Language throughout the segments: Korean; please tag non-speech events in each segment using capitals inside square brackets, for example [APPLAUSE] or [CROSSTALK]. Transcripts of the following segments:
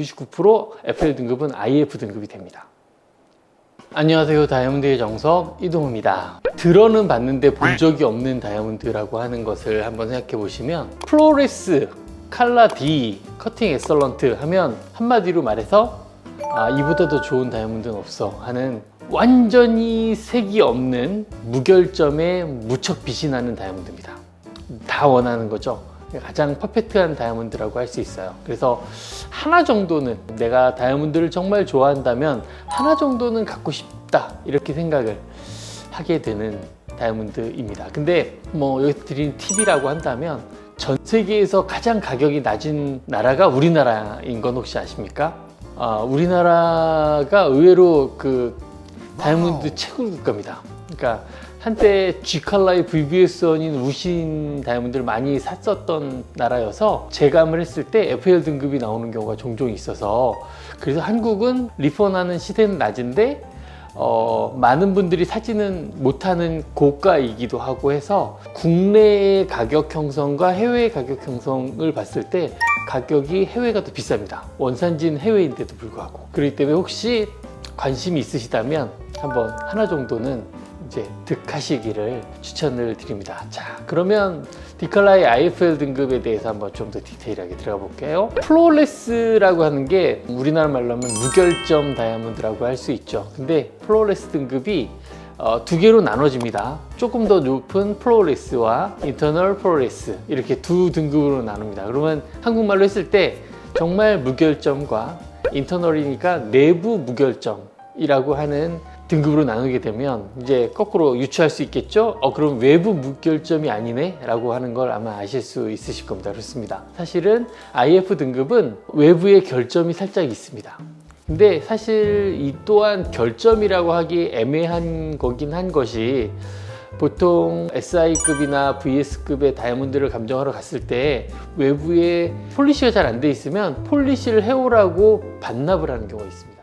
99% FL 등급은 IF 등급이 됩니다. 안녕하세요. 다이아몬드의 정석 이동우입니다. 들어는 봤는데 본 적이 없는 다이아몬드라고 하는 것을 한번 생각해 보시면 플로레스, 칼라 D, 커팅 엑설런트 하면 한마디로 말해서 아, 이보다 더 좋은 다이아몬드는 없어 하는 완전히 색이 없는 무결점에 무척 빛이 나는 다이아몬드입니다. 다 원하는 거죠. 가장 퍼펙트한 다이아몬드라고 할 수 있어요. 그래서 하나 정도는 내가 다이아몬드를 정말 좋아한다면 하나 정도는 갖고 싶다 이렇게 생각을 하게 되는 다이아몬드입니다. 근데 뭐 여기 드린 팁이라고 한다면 전 세계에서 가장 가격이 낮은 나라가 우리나라인 건 혹시 아십니까? 아, 우리나라가 의외로 그 다이아몬드 최고 국가입니다. 그러니까 한때 G칼라의 VVS1인 우신 다이아몬드를 많이 샀었던 나라여서 제감을 했을 때 FL 등급이 나오는 경우가 종종 있어서 그래서 한국은 리펀하는 시세는 낮은데 어, 많은 분들이 사지는 못하는 고가이기도 하고 해서 국내의 가격 형성과 해외 가격 형성을 봤을 때 가격이 해외가 더 비쌉니다. 원산지는 해외인데도 불구하고. 그렇기 때문에 혹시 관심이 있으시다면 한번 하나 정도는 이제 득하시기를 추천을 드립니다. 자, 그러면 디칼라의 IFL 등급에 대해서 한번 좀 더 디테일하게 들어가 볼게요. 플로레스라고 하는 게 우리나라 말로 하면 무결점 다이아몬드라고 할 수 있죠. 근데 플로레스 등급이 어, 두 개로 나눠집니다. 조금 더 높은 플로레스와 인터널 플로레스 이렇게 두 등급으로 나눕니다. 그러면 한국말로 했을 때 정말 무결점과 인터널이니까 내부 무결점이라고 하는 등급으로 나누게 되면 이제 거꾸로 유추할 수 있겠죠? 어, 그럼 외부 무결점이 아니네? 라고 하는 걸 아마 아실 수 있으실 겁니다. 그렇습니다. 사실은 IF 등급은 외부의 결점이 살짝 있습니다. 근데 사실 이 또한 결점이라고 하기 애매한 거긴 한 것이 보통 SI급이나 VS급의 다이아몬드를 감정하러 갔을 때 외부에 폴리시가 잘 안 돼 있으면 폴리시를 해오라고 반납을 하는 경우가 있습니다.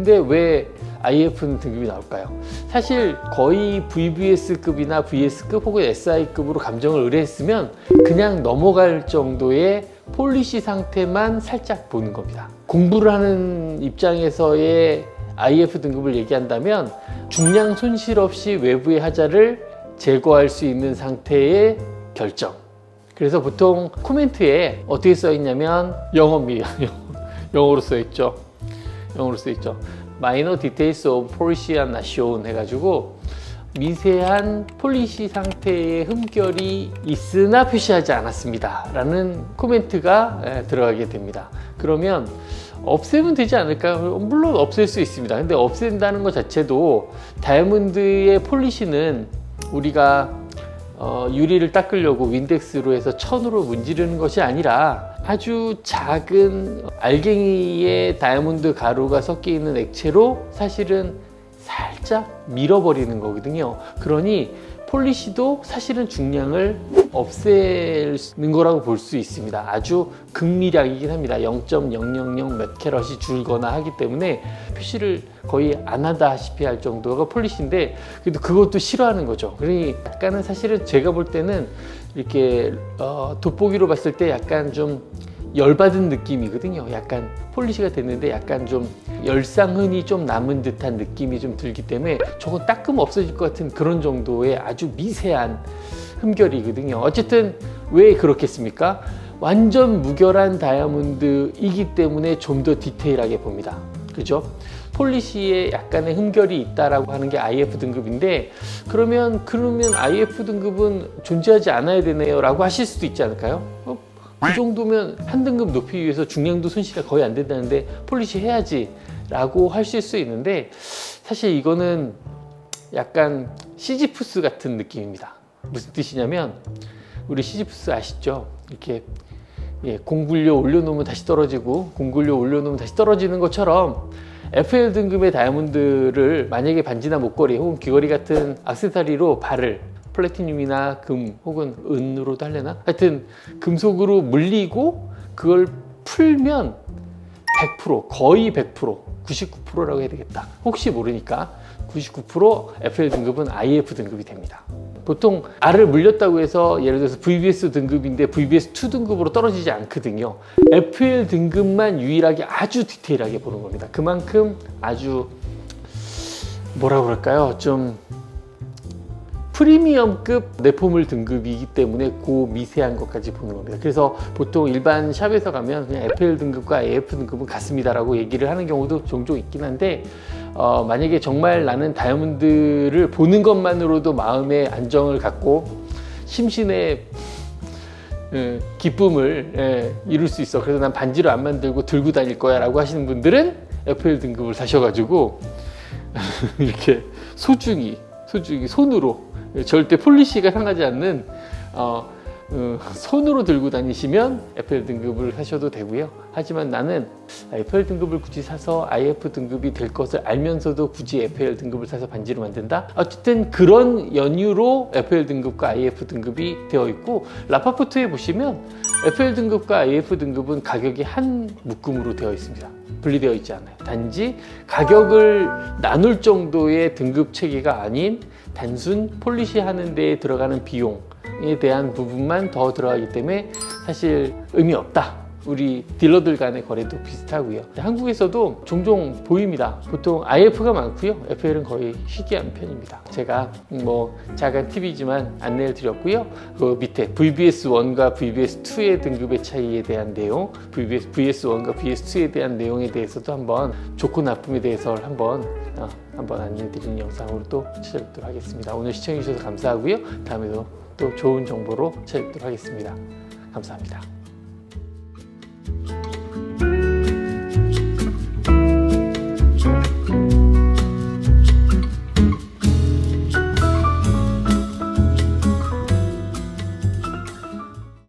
근데 왜 IF 등급이 나올까요? 사실 거의 VVS급이나 VS급 혹은 SI급으로 감정을 의뢰했으면 그냥 넘어갈 정도의 폴리시 상태만 살짝 보는 겁니다. 공부를 하는 입장에서의 IF 등급을 얘기한다면 중량 손실 없이 외부의 하자를 제거할 수 있는 상태의 결정. 그래서 보통 코멘트에 어떻게 써 있냐면 영어입니다. [LAUGHS] 영어로 써 있죠. 영어로 써 있죠. Of policy are not shown 해가지고 미세한 폴리시 상태의 흠결이 있으나 표시하지 않았습니다. 라는 코멘트가 예, 들어가게 됩니다. 그러면 없애면 되지 않을까요? 물론 없앨 수 있습니다. 근데 없앤다는 것 자체도 다이아몬드의 폴리시는 우리가 어, 유리를 닦으려고 윈덱스로 해서 천으로 문지르는 것이 아니라 아주 작은 알갱이의 다이아몬드 가루가 섞여 있는 액체로 사실은 살짝 밀어버리는 거거든요. 그러니 폴리시도 사실은 중량을 없애는 거라고 볼 수 있습니다. 아주 극미량이긴 합니다. 0.000 몇 캐럿이 줄거나 하기 때문에 표시를 거의 안 하다시피 할 정도가 폴리시인데 그래도 그것도 싫어하는 거죠. 그러니 약간은 사실은 제가 볼 때는 이렇게 어, 돋보기로 봤을 때 약간 좀 열받은 느낌이거든요. 약간 폴리시가 됐는데 약간 좀 열상흔이 좀 남은 듯한 느낌이 좀 들기 때문에 저건 닦으면 없어질 것 같은 그런 정도의 아주 미세한 흠결이거든요. 어쨌든 왜 그렇겠습니까? 완전 무결한 다이아몬드이기 때문에 좀 더 디테일하게 봅니다. 그죠? 폴리시에 약간의 흠결이 있다라고 하는 게 IF 등급인데 그러면 그러면 IF 등급은 존재하지 않아야 되네요라고 하실 수도 있지 않을까요? 어, 그 정도면 한 등급 높이기 위해서 중량도 손실이 거의 안 된다는데 폴리시 해야지 라고 하실 수 있는데 사실 이거는 약간 시지푸스 같은 느낌입니다. 무슨 뜻이냐면 우리 시지푸스 아시죠? 이렇게 예, 공굴려 올려놓으면 다시 떨어지고 공굴려 올려놓으면 다시 떨어지는 것처럼 FL 등급의 다이아몬드를 만약에 반지나 목걸이 혹은 귀걸이 같은 악세사리로 발을 플래티늄이나 금 혹은 은으로도 할래나? 하여튼 금속으로 물리고 그걸 풀면 100% 거의 100% 99%라고 해야 되겠다. 혹시 모르니까 99% FL 등급은 IF 등급이 됩니다. 보통 R을 물렸다고 해서 예를 들어서 VBS 등급인데 VBS 2 등급으로 떨어지지 않거든요. FL 등급만 유일하게 아주 디테일하게 보는 겁니다. 그만큼 아주 뭐라 그럴까요? 좀 프리미엄급 내포물 등급이기 때문에 그 미세한 것까지 보는 겁니다. 그래서 보통 일반 샵에서 가면 그냥 FL 등급과 AF 등급은 같습니다라고 얘기를 하는 경우도 종종 있긴 한데 어, 만약에 정말 나는 다이아몬드를 보는 것만으로도 마음의 안정을 갖고 심신의 예, 기쁨을 예, 이룰 수 있어. 그래서 난 반지를 안 만들고 들고 다닐 거야 라고 하시는 분들은 FL 등급을 사셔가지고 [LAUGHS] 이렇게 소중히 소중히 손으로 절대 폴리시가 상하지 않는 어, 어, 손으로 들고 다니시면 FL 등급을 사셔도 되고요. 하지만 나는 FL 등급을 굳이 사서 IF 등급이 될 것을 알면서도 굳이 FL 등급을 사서 반지를 만든다. 어쨌든 그런 연유로 FL 등급과 IF 등급이 되어 있고 라파포트에 보시면 FL 등급과 IF 등급은 가격이 한 묶음으로 되어 있습니다. 분리되어 있지 않아요. 단지 가격을 나눌 정도의 등급 체계가 아닌 단순 폴리시 하는 데에 들어가는 비용에 대한 부분만 더 들어가기 때문에 사실 의미 없다. 우리 딜러들 간의 거래도 비슷하고요. 한국에서도 종종 보입니다. 보통 IF가 많고요. FL은 거의 희귀한 편입니다. 제가 뭐 작은 팁이지만 안내를 드렸고요. 그 밑에 VBS1과 VBS2의 등급의 차이에 대한 내용, VBS, VS1과 VS2에 대한 내용에 대해서도 한번 좋고 나쁨에 대해서 한번 어, 한번 안내드리는 영상으로 또 찾아뵙도록 하겠습니다. 오늘 시청해 주셔서 감사하고요. 다음에도 또 좋은 정보로 찾아뵙도록 하겠습니다. 감사합니다.